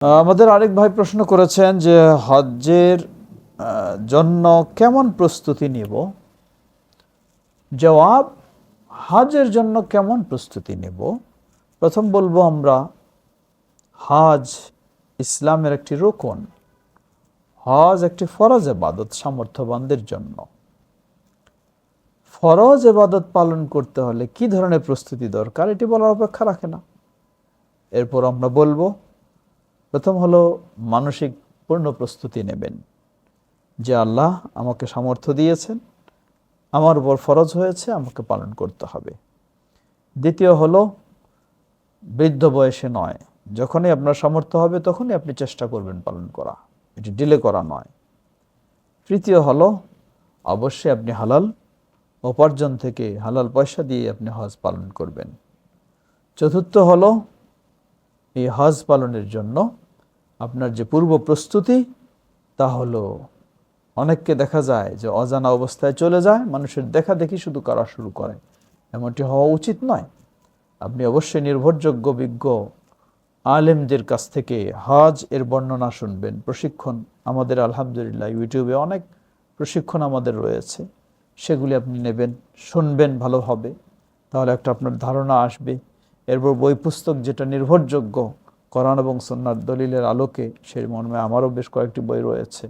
আমাদের আরেক ভাই প্রশ্ন করেছেন যে হজ্জের জন্য কেমন প্রস্তুতি নিব? জবাব হজের জন্য কেমন প্রস্তুতি নেব? প্রথম বলব আমরা হজ ইসলামের একটি রোকন। হজ একটি ফরজ এবাদত সামর্থ্যবানদের জন্য। ফরজ এবাদত পালন করতে হলে কি ধরনের প্রস্তুতি দরকার? এটি বলার অপেক্ষা রাখে না। এরপর আমরা বলব প্রথম হলো মানসিক পূর্ণ প্রস্তুতি নেবেন যে আল্লাহ আমাকে সামর্থ্য দিয়েছেন, আমার উপর ফরজ হয়েছে, আমাকে পালন করতে হবে। দ্বিতীয় হলো বৃদ্ধ বয়সে নয়, যখনই আপনার সামর্থ্য হবে তখনই আপনি চেষ্টা করবেন পালন করা, এটি ডিলে করা নয়। তৃতীয় হলো অবশ্যই আপনি হালাল উপার্জন থেকে হালাল পয়সা দিয়ে আপনি হজ পালন করবেন। চতুর্থ হলো এই হজ পালনের জন্য আপনার যে পূর্ব প্রস্তুতি তা হলো অনেককে দেখা যায় যে অজানা অবস্থায় চলে যায়, মানুষের দেখা দেখি শুধু করা শুরু করে। এমনটি হওয়া উচিত নয়। আপনি অবশ্যই নির্ভরযোগ্য, বিজ্ঞ আলেমদের কাছ থেকে হজ এর বর্ণনা শুনবেন, প্রশিক্ষণ আমাদের আলহামদুলিল্লাহ ইউটিউবে অনেক প্রশিক্ষণ আমাদের রয়েছে। সেগুলি আপনি নেবেন, শুনবেন ভালোভাবে তাহলে একটা আপনার ধারণা আসবে। এরপর বই পুস্তক যেটা নির্ভরযোগ্য, কোরআন এবং সন্ন্যার দলিলের আলোকে, সেই মর্মে আমারও বেশ কয়েকটি বই রয়েছে।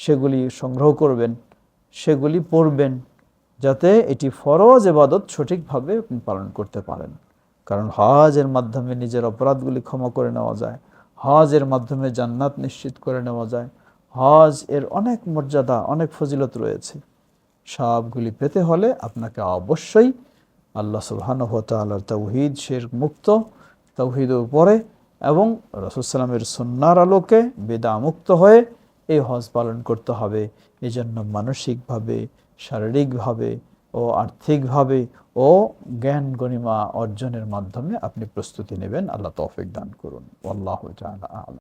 সেগুলি সংগ্রহ করবেন, সেগুলি পড়বেন, যাতে এটি ফরজ এবাদত সঠিকভাবে পালন করতে পারেন। কারণ হজের মাধ্যমে নিজের অপরাধগুলি ক্ষমা করে নেওয়া যায়, হজের মাধ্যমে জান্নাত নিশ্চিত করে নেওয়া যায়, হজ এর অনেক মর্যাদা, অনেক ফজিলত রয়েছে। সবগুলি পেতে হলে আপনাকে অবশ্যই আল্লাহ তাআলার তাওহীদ শের মুক্ত তাওহীদের উপরে এবং রসুলামের সুন্নার আলোকে বেদা মুক্ত হয়ে এই হজ পালন করতে হবে। এই জন্য মানসিকভাবে, শারীরিকভাবে ও আর্থিকভাবে ও জ্ঞান গণিমা অর্জনের মাধ্যমে আপনি প্রস্তুতি নেবেন। আল্লাহ তৌফিক দান করুন। আল্লাহ